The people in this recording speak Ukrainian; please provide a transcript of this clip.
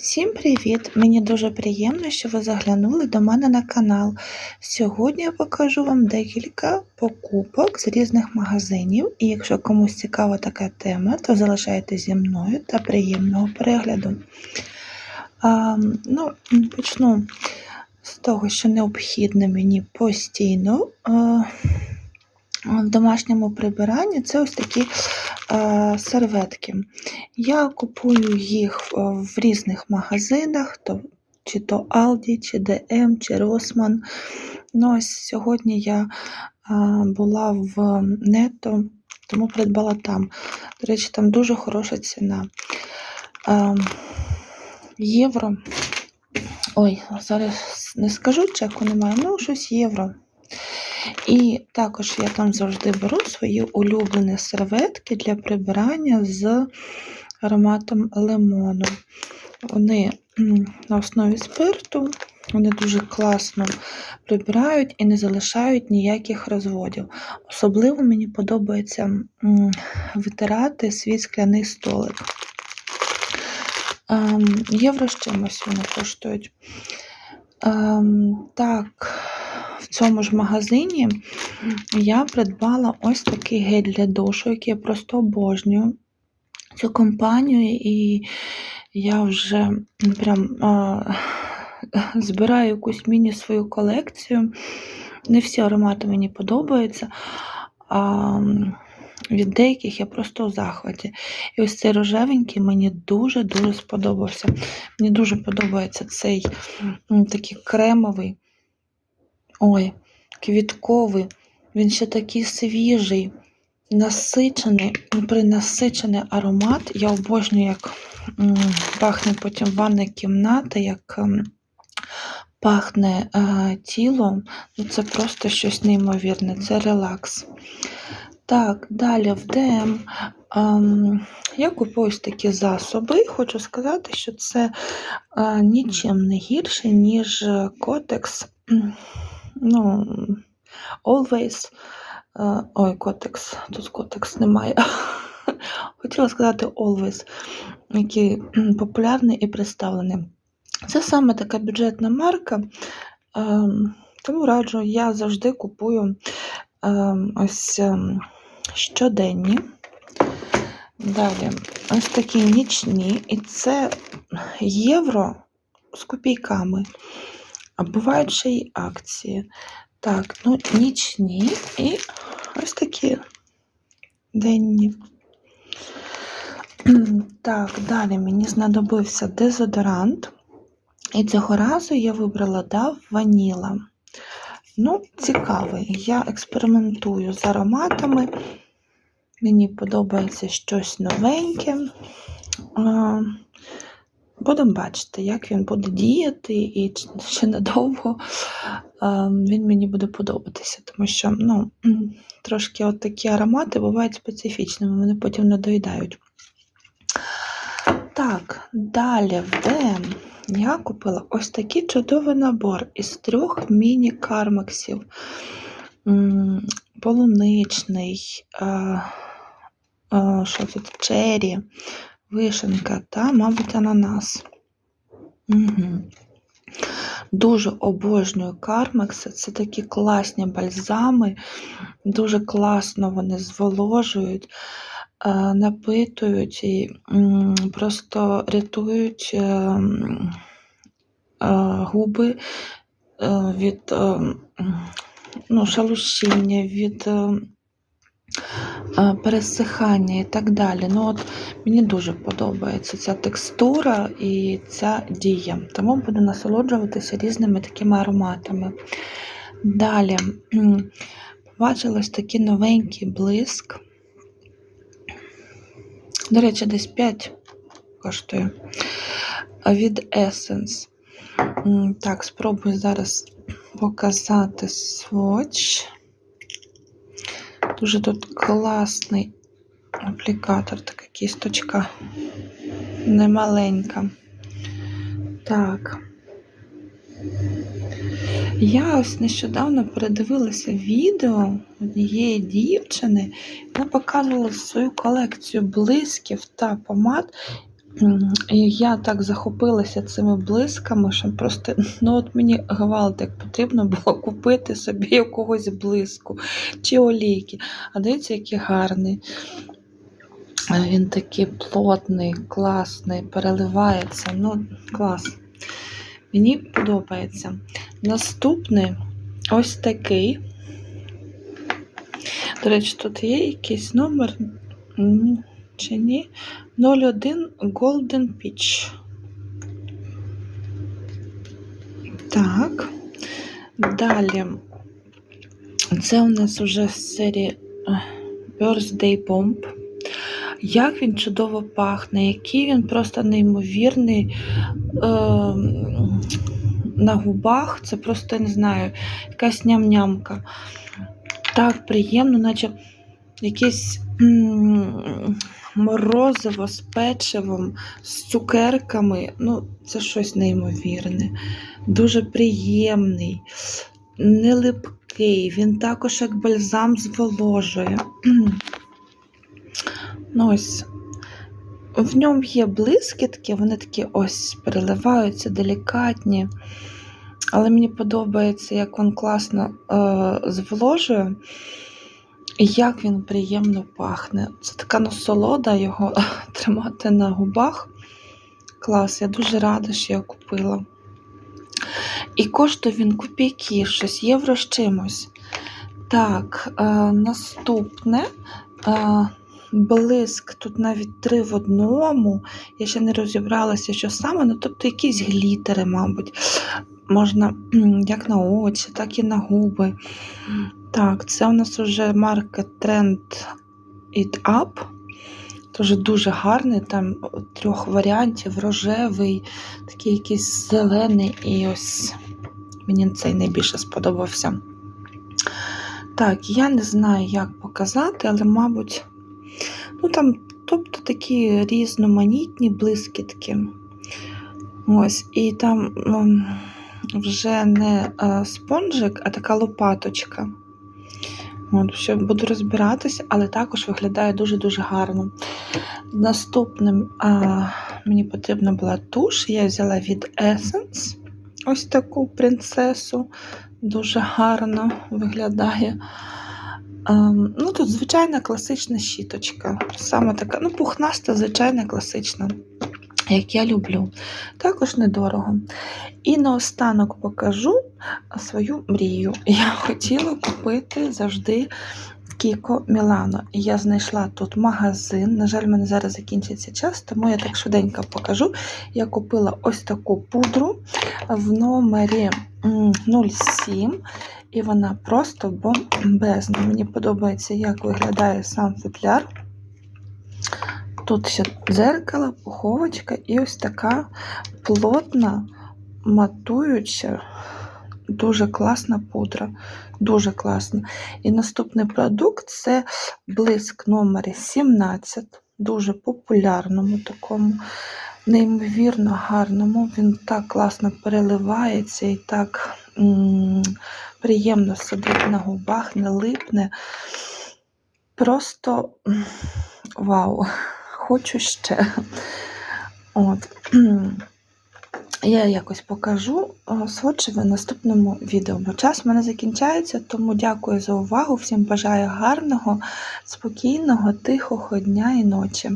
Всім привіт! Мені дуже приємно, що ви заглянули до мене на канал. Сьогодні я покажу вам декілька покупок з різних магазинів, і якщо комусь цікава така тема, то залишайтеся зі мною та приємного перегляду. А, ну, Почну з того, що необхідно мені постійно. А, в домашньому прибиранні це ось такі е, серветки. Я купую їх в, різних магазинах, то, чи то Aldi, чи DM, чи Rossmann. Ну, ось Сьогодні я е, була в Нето, тому придбала там. До речі, там дуже хороша ціна. Е, євро. Ой, зараз не скажу, чеку немає, ну щось євро. І також я там завжди беру свої улюблені серветки для прибирання з ароматом лимону. Вони на основі спирту, вони дуже класно прибирають і не залишають ніяких розводів. Особливо мені подобається витирати свій скляний столик. Ем, євро з чимось вони коштують. Ем, так цьому ж магазині я придбала ось такий гель для душу, який я просто обожнюю цю компанію, і я вже прям а, збираю якусь міні свою колекцію. Не всі аромати мені подобаються. А від деяких я просто у захваті. І ось цей рожевенький мені дуже-дуже сподобався. Мені дуже подобається цей такий кремовий. Ой, квітковий, він ще такий свіжий, насичений, принасичений аромат. Я обожнюю, як пахне потім ванна кімната, як ем, пахне е, тіло. Ну, це просто щось неймовірне, це релакс. Так, далі в ДМ. Ем, я купую ось такі засоби. Хочу сказати, що це е, нічим не гірше, ніж котекс ну, Always. Е, ой, Котекс, тут Котекс немає. Хотіла сказати Always, який популярний і представлений. Це саме така бюджетна марка, ем, тому раджу, я завжди купую ем, ось ем, щоденні. Далі, ось такі нічні, і це євро з копійками. А бувають ще й акції. Так, ну, нічні і ось такі денні. Так, далі мені знадобився дезодорант. І цього разу я вибрала DAV Ваніла. Ну, цікавий. Я експериментую з ароматами. Мені подобається щось новеньке. Будемо бачити, як він буде діяти, і ще надовго він мені буде подобатися, тому що ну, трошки от такі аромати бувають специфічними, вони потім надоїдають. Так, далі в я купила ось такий чудовий набор із трьох міні-кармексів. Полуничний, що тут, чері, вишенка та, мабуть, ананас. Угу. Дуже обожнюю кармекси. Це такі класні бальзами, дуже класно вони зволожують, е, напитують і просто рятують е, е, губи від ну, шалушіння, від пересихання і так далі. Ну от Мені дуже подобається ця текстура і ця дія, тому буду насолоджуватися різними такими ароматами. Далі побачила ось такий новенький блиск. До речі, десь 5 коштує від Essence. Так, спробую зараз показати сводч. Дуже тут класний аплікатор, така кісточка немаленька. Так. Я ось нещодавно передивилася відео однієї дівчини, вона показувала свою колекцію блисків та помад. Я так захопилася цими блисками, що просто ну от мені гвалт, як потрібно було купити собі якогось блиску чи олійки. А дивіться, який гарний. Він такий плотний, класний, переливається. Ну, клас. Мені подобається. Наступний ось такий. До речі, тут є якийсь номер М, чи ні? 01 Golden Peach. Так. Далі. Це у нас вже з серії е, Birthday Bomb. Як він чудово пахне, який він просто неймовірний е, на губах. Це просто, не знаю, якась ням-нямка. Так приємно, наче якесь морозиво з печивом, з цукерками. Ну, це щось неймовірне. Дуже приємний, не липкий. Він також як бальзам зволожує. Ну, ось. В ньому є блискітки, вони такі ось переливаються, делікатні. Але мені подобається, як він класно е, зволожує. Як він приємно пахне. Це така насолода його тримати на губах. Клас, я дуже рада, що я купила. І коштує він копійки, щось євро з чимось. Так, е, наступне. Е, блиск, тут навіть три в одному. Я ще не розібралася, що саме, ну тобто якісь глітери, мабуть. Можна як на очі, так і на губи. Так, це у нас вже марка Trend It Up. Дуже дуже гарний, там трьох варіантів: рожевий, такий якийсь зелений, і ось мені цей найбільше сподобався. Так, я не знаю, як показати, але, мабуть, ну там, тобто такі різноманітні блискітки. Ось, і там вже не е, спонжик, а така лопаточка. Ще буду розбиратися, але також виглядає дуже-дуже гарно. Наступним а, мені потрібна була туш. Я взяла від Essence ось таку принцесу. Дуже гарно виглядає. Ем, ну, Тут звичайна класична щіточка. Саме така, ну, пухнаста, звичайна класична, як я люблю. Також недорого. І наостанок покажу свою мрію. Я хотіла купити завжди Кіко Мілано. І я знайшла тут магазин. На жаль, в мене зараз закінчиться час, тому я так швиденько покажу. Я купила ось таку пудру в номері 07. І вона просто бомбезна. Мені подобається, як виглядає сам футляр. Тут ще дзеркало, пуховочка і ось така плотна, матуюча, дуже класна пудра. Дуже класна. І наступний продукт це блиск номер 17, дуже популярному такому, неймовірно гарному. Він так класно переливається і так приємно сидить на губах, не липне. Просто вау! Хочу ще. От. Я якось покажу е, в наступному відео, бо час в мене закінчається, тому дякую за увагу. Всім бажаю гарного, спокійного, тихого дня і ночі.